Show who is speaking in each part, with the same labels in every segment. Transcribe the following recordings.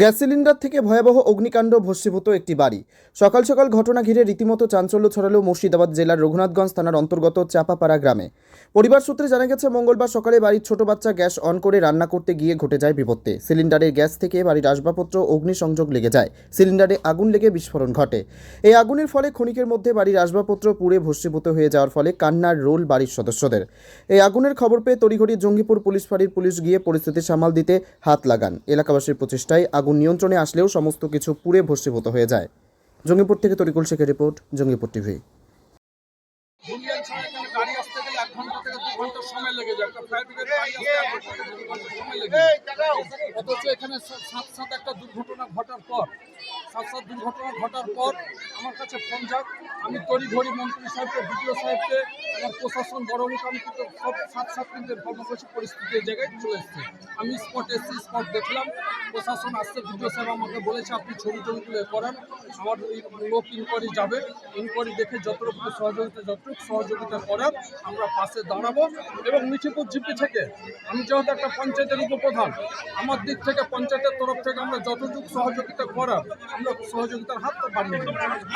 Speaker 1: Gas cylinder থেকে ভয়াবহ অগ্নিকাণ্ড ভস্মীভূত একটি বাড়ি। সকাল সকাল ঘটনা ঘিরে রীতিমতো চাঞ্চল্য ছড়ালো মুর্শিদাবাদ জেলার রঘুনাথগঞ্জ থানার অন্তর্গত চাপাপাড়া গ্রামে। পরিবার সূত্রে জানা গেছে, মঙ্গলবার সকালে বাড়ির ছোট বাচ্চা গ্যাস অন করে রান্না করতে গিয়ে ঘটে যায় বিপত্তি। সিলিন্ডারের গ্যাস থেকে বাড়ির আসবাবপত্র, অগ্নিসংযোগ লেগে যায়। সিলিন্ডারে আগুন লেগে বিস্ফোরণ ঘটে। এই আগুনের ফলে ক্ষণিকের মধ্যে বাড়ির আসবাবপত্র পুড়ে ভস্মীভূত হয়ে যাওয়ার ফলে কান্নার রোল বাড়ির সদস্যদের। এই আগুনের খবর পেয়ে তড়িঘড়ি জঙ্গিপুর পুলিশ ফাঁড়ির পুলিশ গিয়ে পরিস্থিতি সামাল দিতে হাত লাগান। এলাকাবাসীর প্রচেষ্টায় আগুন নিয়ন্ত্রণে আসলেও সমস্ত কিছু পুড়ে ভস্মীভূত হয়ে যায়। জঙ্গিপুর থেকে তরিকুল শেখের রিপোর্ট জঙ্গিপুর টিভি।
Speaker 2: অথচ এখানে সাত সাত একটা দুর্ঘটনা ঘটার পর সাত দুর্ঘটনা ঘটার পর আমার কাছে ফোন যাক। আমি ঘড়ি মন্ত্রী সাহেবকে, বিডিও সাহেবকে, আমার প্রশাসন, বড় মুখ, আমি কিন্তু সব সাত সাত কিন্তু ইনফর্ম পরিস্থিতির জায়গায় চলে এসছে। আমি স্পট এসছি স্পট দেখলাম। প্রশাসন আসছে, বিডিও সাহেব আমাকে বলেছে, আপনি ছবি টবিগুলো করান। আমার লোক ইনকোয়ারি যাবে। ইনকোয়ারি দেখে যতটুকু সহযোগিতা যতটুকু সহযোগিতা করার, আমরা পাশে দাঁড়াবো। এবং মিঠিপুর জিপি থেকে, আমি যেহেতু একটা পঞ্চায়েতের উপপ্রধান, আমার দিক থেকে পঞ্চায়েতের তরফ থেকে আমরা যতটুকু সহযোগিতা করার আমরা সহযোগিতার হাত বাড়িয়ে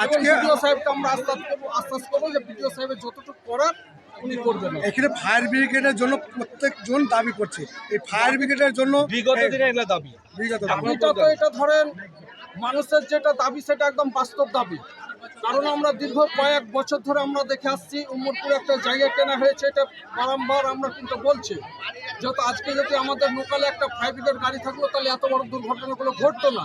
Speaker 2: আজকে বিডিও সাহেবকে আমরা আশ্বাস করব আশ্বাস করব যে বিডিও সাহেবের যতটুকু করার উনি করবেন।
Speaker 3: এখানে ফায়ার ব্রিগেডের জন্য প্রত্যেকজন দাবি করছে। এই ফায়ার ব্রিগেডের জন্য
Speaker 4: বিগত দিনে এগুলো দাবি।
Speaker 3: বিগত
Speaker 2: এটা ধরেন মানুষের যেটা দাবি সেটা একদম বাস্তব দাবি। কারণ আমরা দীর্ঘ কয়েক বছর ধরে আমরা দেখে আসছি, উমরপুরে একটা জায়গা কেনা হয়েছে, এটা বারম্বার আমরা কিন্তু বলছি। যেহেতু আজকে যদি আমাদের লোকালে একটা ফাইভ গাড়ি থাকল, তাহলে এত বড় দুর্ঘটনাগুলো ঘটতো না।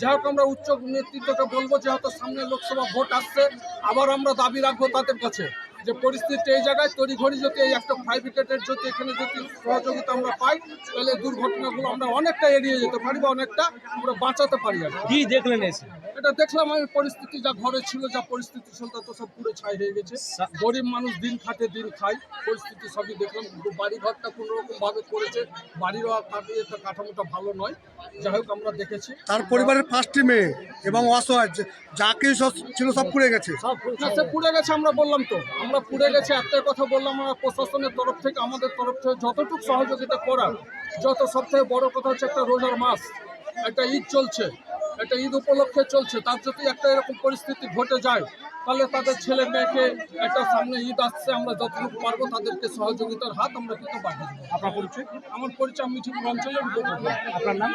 Speaker 2: যাই হোক, আমরা উচ্চ নেতৃত্বকে বলব যেহেতু সামনে লোকসভা ভোট আসছে, আবার আমরা দাবি রাখব তাদের কাছে। যে পরিস্থিতি এই জায়গায় তড়িঘড়ি যদি এই একটা ফাইভ উইকেটের যদি এখানে যদি সহযোগিতা আমরা পাই তাহলে দুর্ঘটনাগুলো আমরা অনেকটা এড়িয়ে যেতে পারি বা অনেকটা আমরা বাঁচাতে পারি আর কি।
Speaker 4: দেখলেন এসে?
Speaker 2: এটা দেখলাম আমি পরিস্থিতি যা ঘরে ছিল যা পরিস্থিতি ছিল তা তো সব পুরো ছাই হয়ে গেছে। গরিব মানুষ দিন খাটে দিন খায় পরিস্থিতি সবই দেখলাম। বাড়ি ঘরটা কোনো রকম ভাবে করেছে বাড়িরও একটা কাঠামোটা ভালো নয়। যাই হোক আমরা দেখেছি।
Speaker 3: তার পরিবারের পাঁচটি মেয়ে এবং অসহায় যে- যাকে সব ছিল সব পুড়ে গেছে।
Speaker 2: সব পুড়ে গেছে আমরা বললাম তো। আমরা পুড়ে গেছে একটাই কথা বললাম আমরা প্রশাসনের তরফ থেকে আমাদের তরফ থেকে যতটুকু সহযোগিতা করার যত সব থেকে বড় কথা হচ্ছে একটা রোজার মাস একটা ঈদ চলছে একটা ঈদ উপলক্ষে চলছে তার যদি একটা এরকম পরিস্থিতি ঘটে যায় তাহলে তাদের ছেলে মেয়েকে একটা সামনে ঈদ আসছে আমরা যতটুকু পারব তাদেরকে সহযোগিতার হাত আমরা কিন্তু বাড়িয়ে দেবো
Speaker 4: আপনার পরিচয়
Speaker 2: আমার পরিচয় মিঠিপুর অঞ্চলের উপপ্রধান।
Speaker 4: আপনার নাম।